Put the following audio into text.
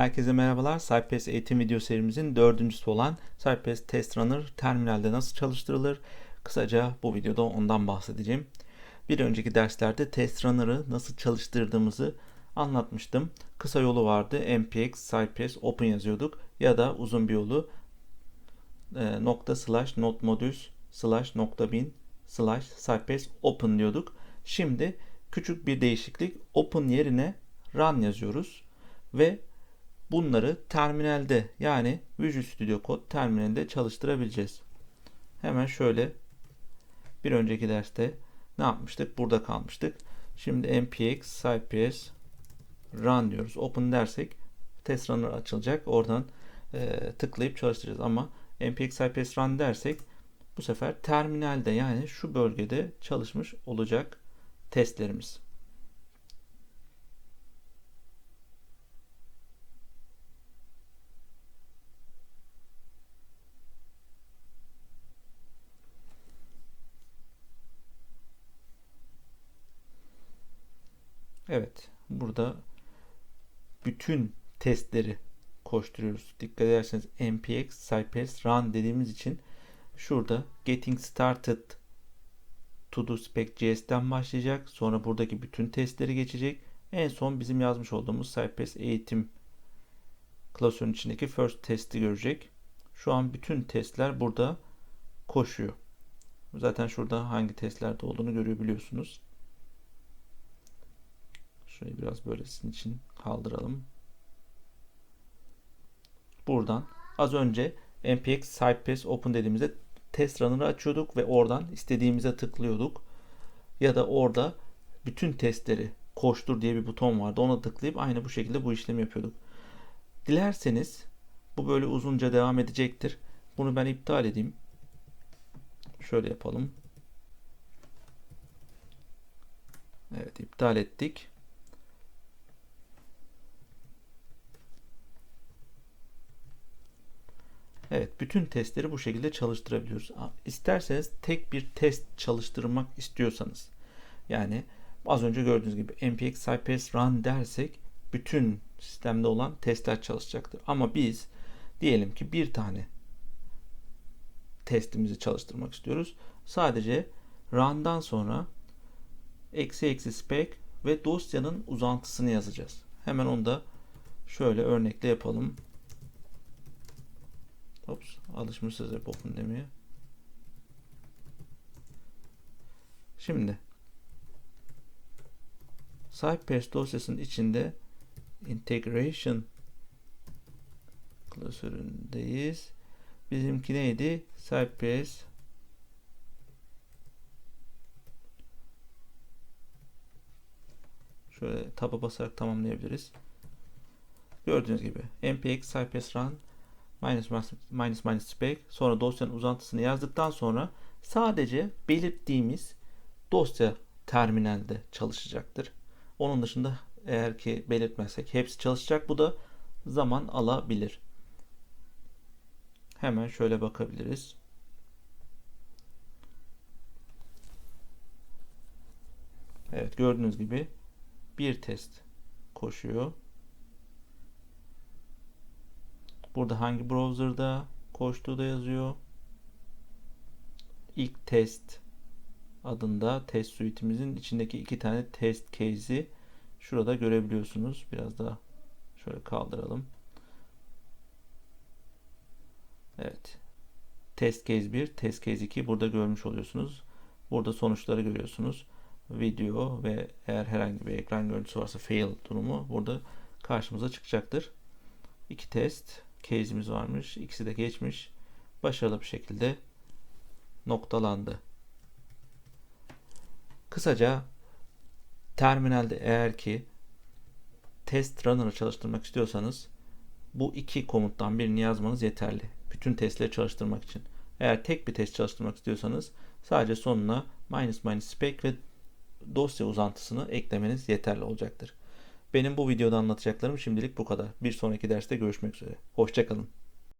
Herkese merhabalar. Cypress eğitim video serimizin dördüncüsü olan Cypress Test Runner terminalde nasıl çalıştırılır? Kısaca bu videoda ondan bahsedeceğim. Bir önceki derslerde Test Runner'ı nasıl çalıştırdığımızı anlatmıştım. Kısa yolu vardı. npx cypress open yazıyorduk ya da uzun bir yolu e, nokta slash not modus slash nokta bin slash cypress open diyorduk. Şimdi küçük bir değişiklik open yerine run yazıyoruz ve bunları terminalde yani Visual Studio Code terminalinde çalıştırabileceğiz. Hemen şöyle bir önceki derste ne yapmıştık? Burada kalmıştık. Şimdi npx cypress run diyoruz. Open dersek test runner açılacak. Oradan e, tıklayıp çalıştıracağız. Ama npx cypress run dersek bu sefer terminalde yani şu bölgede çalışmış olacak testlerimiz. Evet, burada bütün testleri koşturuyoruz. Dikkat ederseniz npx cypress run dediğimiz için şurada getting started to do spec.js'ten başlayacak. Sonra buradaki bütün testleri geçecek. En son bizim yazmış olduğumuz Cypress eğitim klasörün içindeki first testi görecek. Şu an bütün testler burada koşuyor. Zaten şurada hangi testlerde olduğunu görebiliyorsunuz. Şurayı biraz böyle sizin için kaldıralım. Buradan az önce npx cypress open dediğimizde test runner'ı açıyorduk ve oradan istediğimize tıklıyorduk. Ya da orada bütün testleri koştur diye bir buton vardı. Ona tıklayıp aynı bu şekilde bu işlemi yapıyorduk. Dilerseniz bu böyle uzunca devam edecektir. Bunu ben iptal edeyim. Şöyle yapalım. Evet iptal ettik. Evet, bütün testleri bu şekilde çalıştırabiliyoruz. İsterseniz tek bir test çalıştırmak istiyorsanız, yani az önce gördüğünüz gibi npx cypress run dersek bütün sistemde olan testler çalışacaktır. Ama biz diyelim ki bir tane testimizi çalıştırmak istiyoruz. Sadece run'dan sonra eksi eksi spec ve dosyanın uzantısını yazacağız. Hemen onu da şöyle örnekle yapalım. Ops, alışmışız hep open demeye. Şimdi Cypress dosyasının içinde integration klasöründeyiz. Bizimki neydi? Cypress Şöyle taba basarak tamamlayabiliriz. Gördüğünüz gibi npx cypress run minus minus minus spec sonra dosyanın uzantısını yazdıktan sonra sadece belirttiğimiz dosya terminalde çalışacaktır. Onun dışında eğer ki belirtmezsek hepsi çalışacak. Bu da zaman alabilir. Hemen şöyle bakabiliriz. Evet gördüğünüz gibi bir test koşuyor. Burada hangi browser'da koştuğu da yazıyor. İlk test adında test suite'imizin içindeki iki tane test case'i şurada görebiliyorsunuz. Biraz daha şöyle kaldıralım. Evet. Test case 1, test case 2 burada görmüş oluyorsunuz. Burada sonuçları görüyorsunuz. Video ve eğer herhangi bir ekran görüntüsü varsa fail durumu burada karşımıza çıkacaktır. İki test case'imiz varmış. İkisi de geçmiş. Başarılı bir şekilde noktalandı. Kısaca terminalde eğer ki test runner'ı çalıştırmak istiyorsanız bu iki komuttan birini yazmanız yeterli. Bütün testleri çalıştırmak için. Eğer tek bir test çalıştırmak istiyorsanız sadece sonuna minus minus spec ve dosya uzantısını eklemeniz yeterli olacaktır. Benim bu videoda anlatacaklarım şimdilik bu kadar. Bir sonraki derste görüşmek üzere. Hoşçakalın.